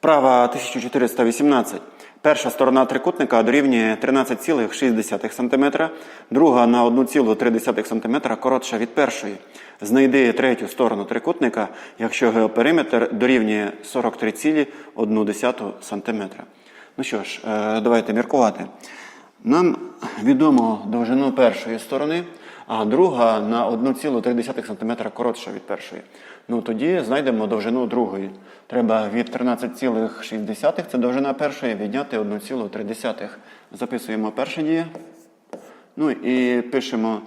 Вправа 1418. Перша сторона трикутника дорівнює 13,6 см, друга на 1,3 см коротша від першої. Знайди третю сторону трикутника, якщо геопериметр дорівнює 43,1 см. Ну що ж, е, давайте міркувати. Нам відомо довжину першої сторони, а друга на 1,3 см коротша від першої. Ну тоді знайдемо довжину другої. Треба від 13,6, це довжина першої, відняти 1,3. Записуємо перше діє. Ну і пишемо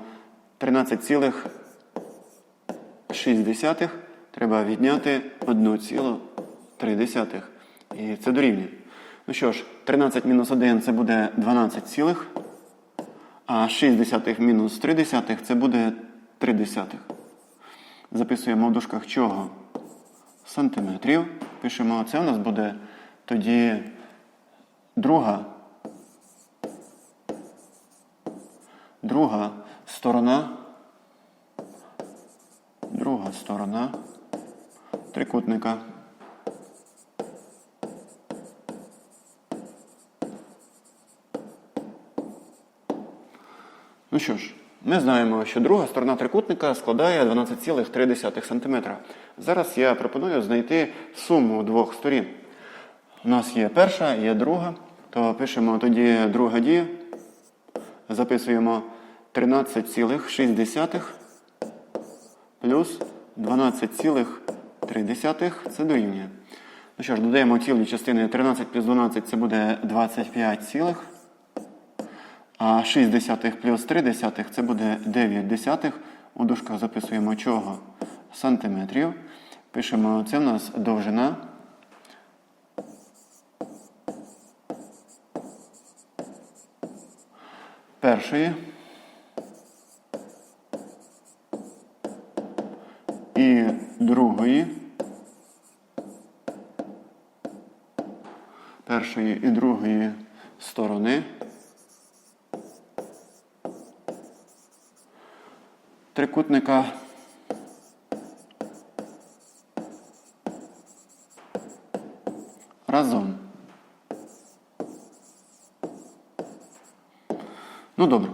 13,6. Треба відняти 1,3. І це дорівнює. Ну що ж, 13 мінус 1 це буде 12 цілих, а 6 десятих мінус 3 десятих це буде 3 десятих. Записуємо в дужках чого? Сантиметрів. Пишемо, це у нас буде тоді друга. Друга сторона. Друга сторона трикутника. Ну що ж, ми знаємо, що друга сторона трикутника складає 12,3 см. Зараз я пропоную знайти суму двох сторін. У нас є перша, є друга, то пишемо тоді друга дія. Записуємо 13,6 плюс 12,3 це дорівнює. Ну що ж, додаємо цілі частини 13 плюс 12 це буде 25 цілих. А 6 десятих плюс 3 десятих це буде 9 десятих. У дужках записуємо чого? Сантиметрів. Пишемо, це в нас довжина. Першої. І другої. Першої і другої сторони. Трикутника разом. Ну добре.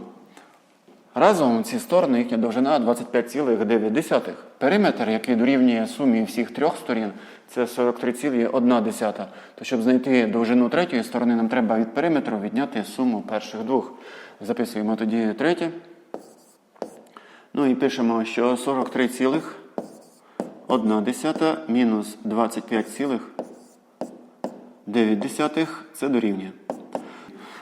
Разом ці сторони, їхня довжина 25,9. Периметр, який дорівнює сумі всіх трьох сторін, це 43,1. То щоб знайти довжину третьої сторони, нам треба від периметру відняти суму перших двох. Записуємо тоді третє. Ну і пишемо, що 43,1 мінус 25,9 це дорівнює.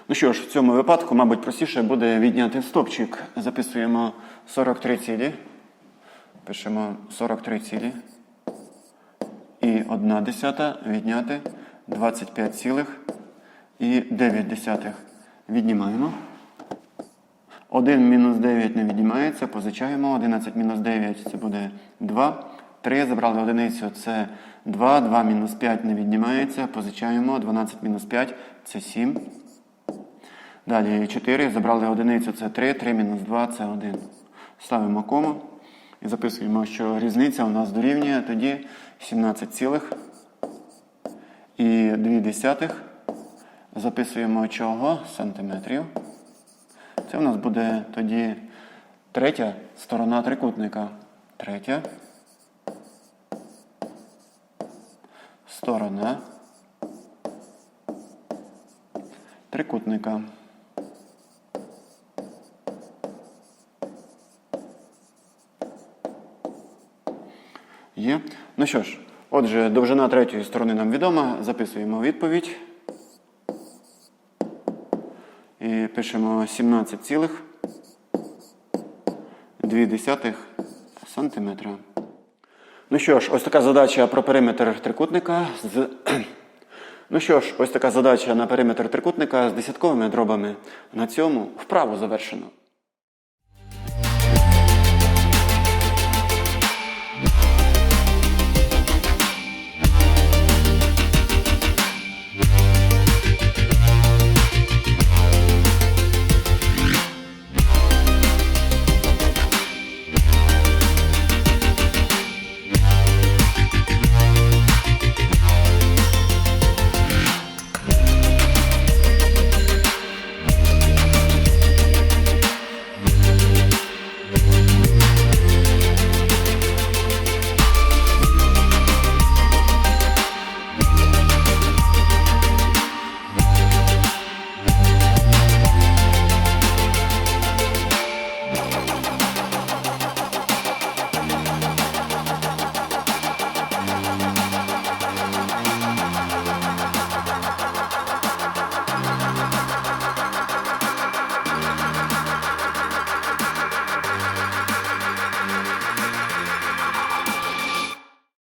Ну що ж, в цьому випадку, мабуть, простіше буде відняти стопчик. Записуємо 43 цілі. Пишемо 43 цілі. І 1 десята відняти 25 і 9. Віднімаємо. 1 мінус 9 не віднімається, позичаємо. 11 мінус 9 це буде 2. 3 забрали одиницю, це 2. 2 мінус 5 не віднімається, позичаємо. 12 мінус 5 це 7. Далі 4. Забрали одиницю, це 3. 3 мінус 2 це 1. Ставимо кому. І записуємо, що різниця у нас дорівнює тоді 17 цілих і 2 десятих. Записуємо чого? Сантиметрів. Це в нас буде тоді третя сторона трикутника. Третя сторона трикутника. Є. Ну що ж, отже, довжина третьої сторони нам відома. Записуємо відповідь. І пишемо 17,2 см. Ну що ж, ось така задача про периметр трикутника. з... Ну що ж, ось така задача на периметр трикутника з десятковими дробами. На цьому вправо завершено.